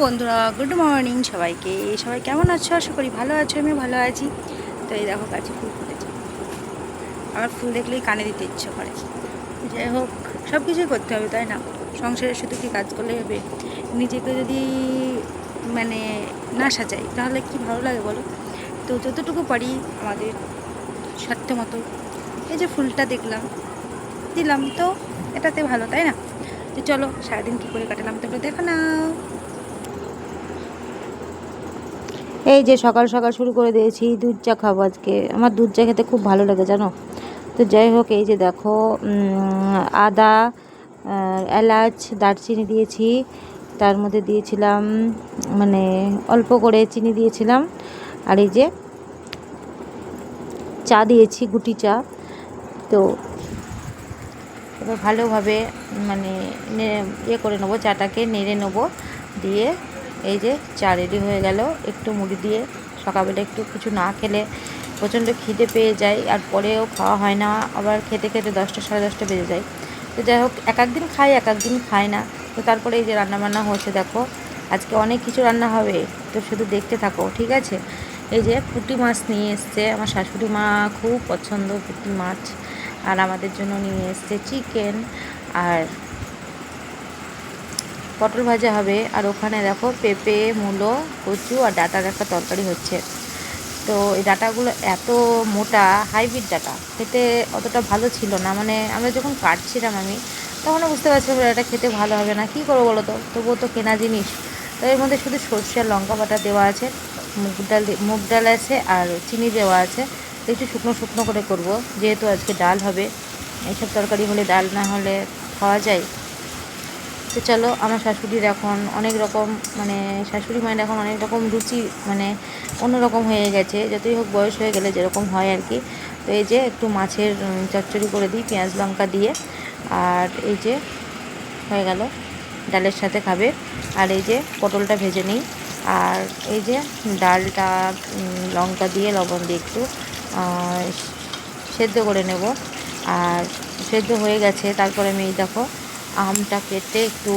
বন্ধুরা, good morning সবাইকে। সবাই কেমন আছো? আশা করি ভালো আছো আমি ভালো আছি। তো এই দেখো, গাছে ফুল ফুটেছে। আমার ফুল দেখলেই কানে দিতে ইচ্ছে করে। যাই হোক সব কিছুই করতে হবে, তাই না? সংসারে শুধু কি কাজ করলেই হবে? নিজেকে যদি মানে না সাজাই, তাহলে কি ভালো লাগে বলো? তো যতটুকু পারি আমাদের সাধ্য মতো। এই যে ফুলটা দেখলাম, দিলাম, তো এটাতে ভালো, তাই না? তো চলো, সারাদিন কী করে কাটালাম তোমরা দেখো না এই যে সকাল সকাল শুরু করে দিয়েছি দুধ চা খাব আজকে। আমার দুধ চা খেতে খুব ভালো লাগে, জানো? তো যাই হোক, এই যে দেখো আদা এলাচ, দারচিনি দিয়েছি। তার মধ্যে দিয়েছিলাম মানে অল্প করে চিনি দিয়েছিলাম। আর এই যে চা দিয়েছি, গুটি চা। তো এবার ভালোভাবে মানে ইয়ে করে নেব, চাটাকে নেড়ে নেব, দিয়ে এই যে চা রেডি হয়ে গেল। একটু মুড়ি দিয়ে সকালবেলা একটু কিছু না খেলে প্রচণ্ড খিদে পেয়ে যায় আর পরেও খাওয়া হয় না। আবার খেতে খেতে দশটা সাড়ে দশটা বেজে যায়। তো যাই হোক, এক একদিন খাই এক একদিন খাই না। তো তারপরে এই যে রান্নাবান্না হচ্ছে দেখো। আজকে অনেক কিছু রান্না হবে, তো শুধু দেখতে থাকো, ঠিক আছে? এই যে পুঁটি মাছ নিয়ে এসছে। আমার শাশুড়ি মা খুব পছন্দ পুঁটি মাছ। আর আমাদের জন্য নিয়ে এসছে চিকেন আর পটল ভাজা হবে আর ওখানে দেখো পেঁপে, মূলো, কচু আর ডাটার একটা তরকারি হচ্ছে। তো এই ডাটাগুলো এত মোটা হাইব্রিড ডাটা, খেতে অতটা ভালো ছিল না। মানে আমরা যখন কাটছিলাম আমি, তখনও বুঝতে পারছিলাম ডাটা খেতে ভালো হবে না। কী করব বলো তো? তবুও তো কেনা জিনিস। তো এর মধ্যে শুধু সর্ষে আর লঙ্কা বাটা দেওয়া আছে, মুগ ডাল মুগ ডাল আছে আর চিনি দেওয়া আছে। একটু শুকনো শুকনো করে করব, যেহেতু আজকে ডাল হবে। এইসব তরকারি হলে ডাল না হলে খাওয়া যায়। তো চলো, আমার শাশুড়ির এখন অনেক রকম মানে শাশুড়ি মায়ের এখন অনেক রকম রুচি মানে অন্যরকম হয়ে গেছে। যতই হোক বয়স হয়ে গেলে যেরকম হয় আর কি। তো এই যে একটু মাছের চচ্চড়ি করে দিই, পেঁয়াজ লঙ্কা দিয়ে। আর এই যে হয়ে গেল, ডালের সাথে খাবে। আর এই যে পটলটা ভেজে নিই। আর এই যে ডালটা লঙ্কা দিয়ে, লবণ দিয়ে একটু সেদ্ধ করে নেব। আর সেদ্ধ হয়ে গেছে, তারপরে আমি এই দেখো আমটা কেটে একটু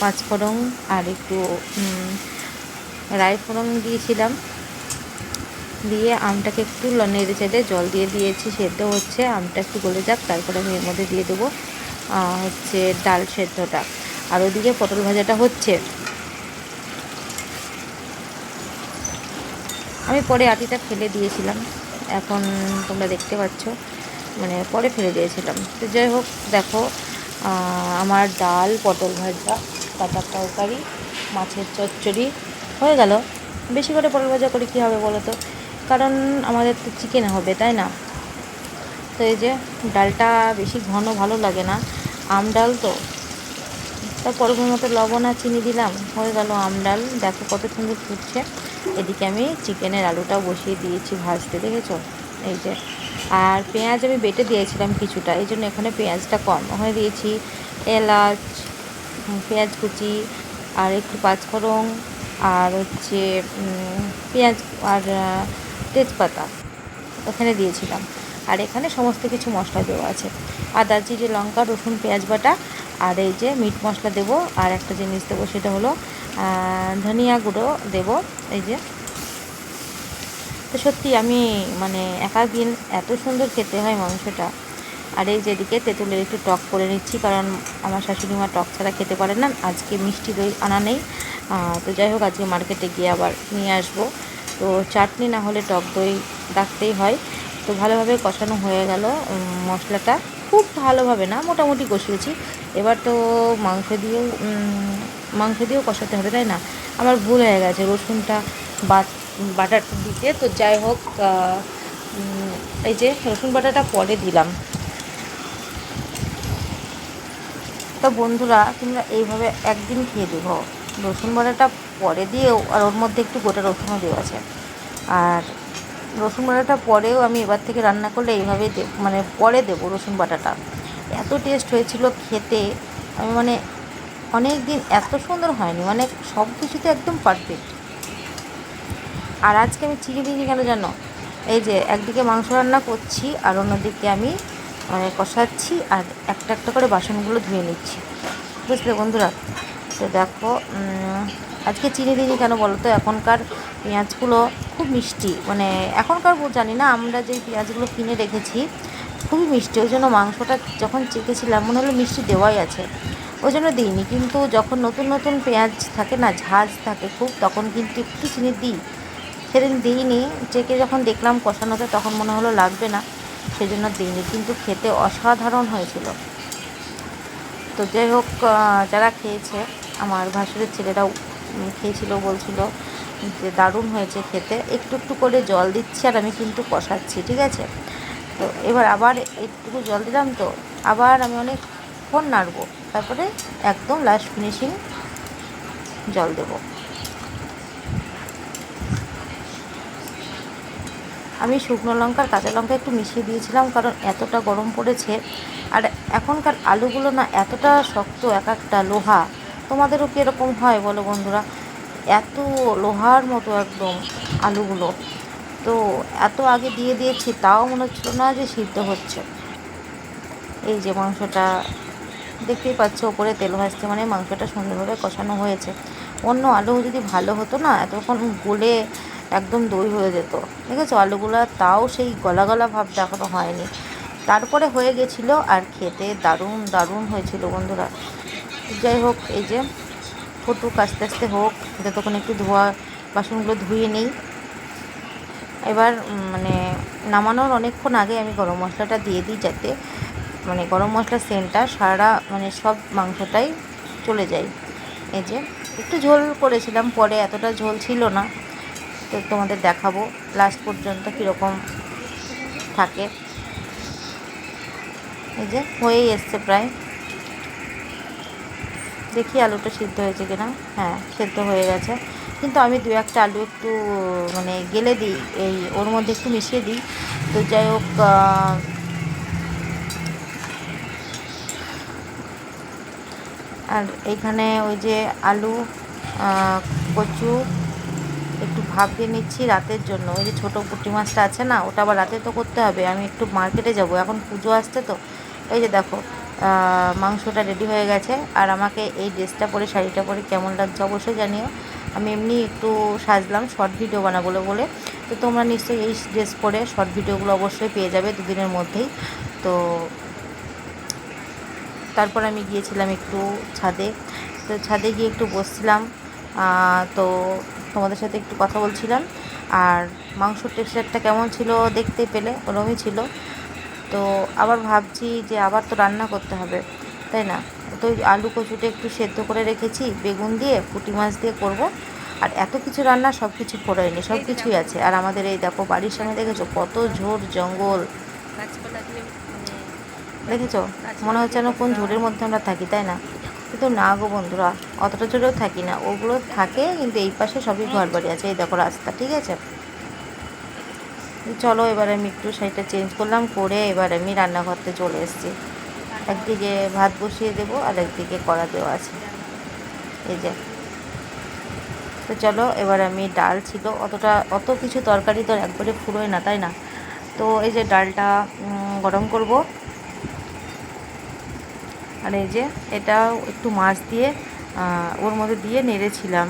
পাঁচফোড়ন আর একটু রাই দিয়েছিলাম। দিয়ে আমটাকে একটু নেড়ে চেড়ে জল দিয়ে দিয়েছি, সেদ্ধ হচ্ছে। আমটা একটু গলে যাক, তারপরে আমি এর মধ্যে দিয়ে দেবো হচ্ছে ডাল সেদ্ধটা। আর ওদিকে পটল ভাজাটা হচ্ছে। আমি পরে আটিটা ফেলে দিয়েছিলাম। এখন তোমরা দেখতে পাচ্ছ মানে পরে ফেলে দিয়েছিলাম। তো যাই হোক, দেখো আমার ডাল, পটল ভাজা পাতার তরকারি, মাছের চচ্চড়ি। হয়ে গেল। বেশি করে পটল ভাজা করে কী হবে বলো তো? কারণ আমাদের তো চিকেন হবে, তাই না? তো এই যে ডালটা বেশি ঘন ভালো লাগে না। আম ডাল তো। তার তারপর মতো লবণ আর চিনি দিলাম। হয়ে গেল আম ডাল। দেখো কত সুন্দর ফুটছে। এদিকে আমি চিকেনের আলুটাও বসিয়ে দিয়েছি ভাজতে, দেখেছ? এই যে আর পেঁয়াজ আমি বেটে দিয়েছিলাম কিছুটা, এই জন্য এখানে পেঁয়াজটা কম। হয়ে দিয়েছি এলাচ পেঁয়াজ কুচি, আর একটু পাঁচফোড়ন, আর হচ্ছে পেঁয়াজ, আর তেজপাতা ওখানে দিয়েছিলাম। আর এখানে সমস্ত কিছু মশলা দেওয়া আছে। আদা, জিরে, লঙ্কা, রসুন, পেঁয়াজ বাটা, আর এই যে মিট মশলা দেবো। আর একটা জিনিস দেবো, সেটা হলো ধনিয়া গুঁড়ো দেবো, এই যে তো সত্যি আমি মানে একা দিন এত সুন্দর খেতে হয় মাংসটা। আর এই যেদিকে তেঁতুলের একটু টক করে নিচ্ছি, কারণ আমার শাশুড়ি মা টক ছাড়া খেতে পারে না, আজকে মিষ্টি দই আনা নেই। তো যাই হোক, আজকে মার্কেটে গিয়ে আবার নিয়ে আসব। তো চাটনি না হলে টক দই রাখতেই হয়। তো ভালোভাবে কষানো হয়ে গেল মশলাটা। খুব ভালোভাবে না, মোটামুটি কষিয়েছি। এবার তো মাংস দিয়েও মাংস দিয়েও কষাতে হবে, তাই না? আমার ভুল হয়ে গেছে, রসুনটা বাট বাটারটা দিতে। তো যাই হোক এই যে রসুন বাটাটা পরে দিলাম। তো বন্ধুরা, তোমরা এইভাবে একদিন খেয়ে দেখো। রসুন বাটাটা পরে দিয়েও, আর ওর মধ্যে একটু গোটা রসুনও দেওয়া আছে। আর রসুন বাটাটা পরেও আমি এবার থেকে রান্না করলে এইভাবে দেব মানে পরে দেবো রসুন বাটাটা। এত টেস্ট হয়েছিল খেতে, আমি মানে অনেক দিন এত সুন্দর হয়নি মানে সব কিছুতে একদম পারফেক্ট আর আজকে আমি চিকেন দিয়েছি কেন জানো? এই যে একদিকে মাংস রান্না করছি আর অন্যদিকে আমি মানে কষাচ্ছি আর একটা একটা করে বাসনগুলো ধুয়ে নিচ্ছি। বুঝলে বন্ধুরা? তো দেখো আজকে চিনি দিইনি কেন বলো তো? এখনকার পেঁয়াজগুলো খুব মিষ্টি। মানে এখনকার জানি না, আমরা যে পেঁয়াজগুলো কিনে রেখেছি, খুবই মিষ্টি। ওই জন্য মাংসটা যখন চেকেছিলাম, মনে হলো মিষ্টি দেওয়াই আছে। ওই জন্য দিইনি। কিন্তু যখন নতুন নতুন পেঁয়াজ থাকে না, ঝাঁজ থাকে খুব, তখন কিন্তু একটু চিনি দিই। সেদিন দিইনি চেকে যখন দেখলাম কষানোতে তখন মনে হলো লাগবে না, সেজন্য দিইনি, কিন্তু খেতে অসাধারণ হয়েছিল। তো যাই হোক যারা খেয়েছে, আমার ভাসুরের ছেলেরাও খেয়েছিল, বলছিল যে দারুণ হয়েছে খেতে, একটু একটু করে জল দিচ্ছি আর আমি কিন্তু কষাচ্ছি, ঠিক আছে? তো এবার আবার একটুকু জল দিলাম তো, আবার আমি অনেকক্ষণ নাড়বো, তারপরে একদম লাস্ট ফিনিশিং জল দেবো। আমি শুকনো লঙ্কার কাঁচা লঙ্কা একটু মিশিয়ে দিয়েছিলাম, কারণ এতটা গরম পড়েছে। আর এখনকার আলুগুলো না এতটা শক্ত, এক একটা লোহা। তোমাদেরও কীরকম হয় বলো বন্ধুরা? এত লোহার মতো একদম আলুগুলো। তো এত আগে দিয়ে দিয়েছি, তাও মনে হচ্ছিল না যে সিদ্ধ হচ্ছে। এই যে মাংসটা, দেখতেই পাচ্ছ ওপরে তেল ভাজতে মানে মাংসটা সুন্দরভাবে কষানো হয়েছে। অন্য আলু যদি ভালো হতো না, এতক্ষণ গলে একদম দই হয়ে যেত। ঠিক আছে আলুগুলো তাও সেই গলা গলা ভাবটা এখনও হয়নি। তারপরে হয়ে গেছিল আর খেতে দারুণ দারুণ হয়েছিল বন্ধুরা। যাই হোক, এই যে ফুটুক আস্তে আস্তে হোক, যতক্ষণ একটু ধোয়া বাসনগুলো ধুয়ে নিই। এবার মানে নামানোর অনেকক্ষণ আগে আমি গরম মশলাটা দিয়ে দিই যাতে মানে গরম মশলার সেন্টটা সারা মানে সব মাংসটাই চলে যায়। এই যে, একটু ঝোল করেছিলাম, পরে এতটা ঝোল ছিল না। তো তোমাদের দেখাবো লাস্ট পর্যন্ত কীরকম থাকে। এই যে হয়েই এসছে প্রায়। দেখি আলুটা সিদ্ধ হয়েছে কিনা। হ্যাঁ সেদ্ধ হয়ে গেছে। কিন্তু আমি দু একটা আলু একটু মানে গেলে দিই, এই ওর মধ্যে একটু মিশিয়ে দিই। তো যাই হোক আর এইখানে ওই যে আলু কচু একটু ভাপ দিয়ে নিচ্ছি রাতের জন্য। ওই যে ছোটো পুঁটি মাছটা আছে না, ওটা আবার রাতে তো করতে হবে। আমি একটু মার্কেটে যাব, এখন পুজো আসছে তো। এই যে দেখো মাংসটা রেডি হয়ে গেছে। আর আমাকে এই ড্রেসটা পরে, শাড়িটা পরে কেমন লাগছে অবশ্যই জানিও। আমি এমনি একটু সাজলাম শর্ট ভিডিও বানাবো বলে। তো তোমরা নিশ্চয়ই এই ড্রেস পরে শর্ট ভিডিওগুলো অবশ্যই পেয়ে যাবে দুদিনের মধ্যেই। তো তারপর আমি গিয়েছিলাম একটু ছাদে। তো ছাদে গিয়ে একটু বসছিলাম। তো তোমাদের সাথে একটু কথা বলছিলাম। আর মাংসর টেক্সচারটা কেমন ছিল দেখতে পেলে ওরমই ছিল। তো আবার ভাবছি যে আবার তো রান্না করতে হবে তাই না? তো আলু কচুটা একটু সেদ্ধ করে রেখেছি বেগুন দিয়ে পুঁটি মাছ দিয়ে করব। আর এত কিছু রান্না সব কিছু করাইনি সব কিছুই আছে। আর আমাদের এই দেখো বাড়ির সামনে দেখেছ কত ঝোড় জঙ্গল। মানে দেখেছ? মনে হচ্ছে যেন কোন ঝোড়ের মধ্যে আমরা থাকি তাই না? কিন্তু না গো বন্ধুরা, অতটা জোরেও থাকি না। ওগুলো থাকে, কিন্তু এই পাশে সবই ঘর বাড়ি আছে। এই দেখো রাস্তা, ঠিক আছে? চলো এবার আমি একটু শাড়িটা চেঞ্জ করলাম, করে এবার আমি রান্নাঘরতে চলে এসেছি। একদিকে ভাত বসিয়ে দেবো আর একদিকে কড়া দেওয়া আছে। এই যে। তো চলো এবার আমি ডাল ছিল, অতটা অত কিছু তরকারি তো একবারে ফুরোয় না, তাই না? তো এই যে ডালটা গরম করব। আর এই যে এটাও একটু মাছ দিয়ে ওর মধ্যে দিয়ে নেড়েছিলাম।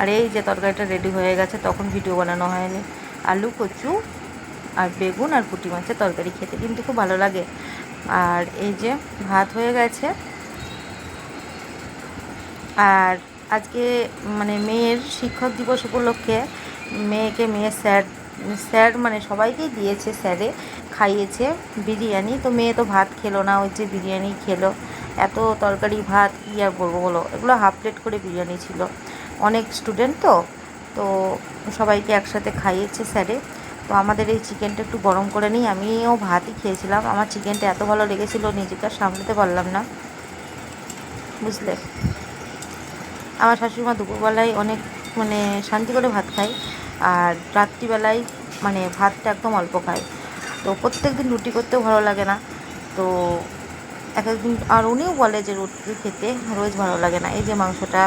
আর এই যে তরকারিটা রেডি হয়ে গেছে, তখন ভিডিও বানানো হয়নি। আলু, কচু আর বেগুন আর পুঁটি মাছের তরকারি খেতে কিন্তু খুব ভালো লাগে। আর এই যে ভাত হয়ে গেছে। আর আজকে মানে মেয়ের শিক্ষক দিবস উপলক্ষে মেয়েকে মেয়ের স্যার স্যার মানে সবাইকেই দিয়েছে, স্যারে খাইয়েছে বিরিয়ানি। তো মেয়ে তো ভাত খেলো না, ওই যে বিরিয়ানি খেলো। এত তরকারি, ভাত, কী আর বলব বলো? এগুলো হাফ প্লেট করে বিরিয়ানি ছিল। অনেক স্টুডেন্ট তো তো সবাইকে একসাথে খাইয়েছে স্যারে তো আমাদের এই চিকেনটা একটু গরম করে নিই। আমিও ভাতই খেয়েছিলাম। আমার চিকেনটা এত ভালো লেগেছিলো, নিজেকে আর সামলাতে পারলাম না। বুঝলে? আমার শাশুড়িমা দুপুরবেলায় অনেক মানে শান্তি করে ভাত খায় আর রাত্রিবেলায় মানে ভাতটা একদম অল্প খায়। তো প্রত্যেক দিন রুটি করতেও ভালো লাগে না। তো এক একদিন আর উনিও বলে যে রুটি খেতে রোজ ভালো লাগে না। এই যে মাংসটা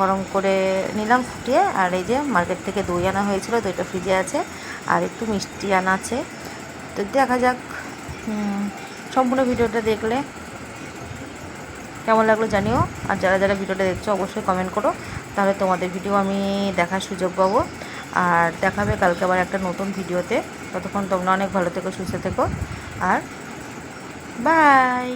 গরম করে নিলাম ফুটিয়ে, আর এই যে মার্কেট থেকে দই আনা হয়েছিল, দইটা ফ্রিজে আছে, আর একটু মিষ্টি আনা আছে। তো দেখা যাক সম্পূর্ণ ভিডিওটা দেখলে কেমন লাগল জানিও। আর যারা যারা ভিডিওটা দেখছ, অবশ্যই কমেন্ট করো। তাহলে তোমাদের ভিডিও আমি দেখার সুযোগ পাবো। আর দেখাবে কালকে আবার একটা নতুন ভিডিওতে। ততক্ষণ তোমরা অনেক ভালো থেকো, সুস্থ থেকো। আর বাই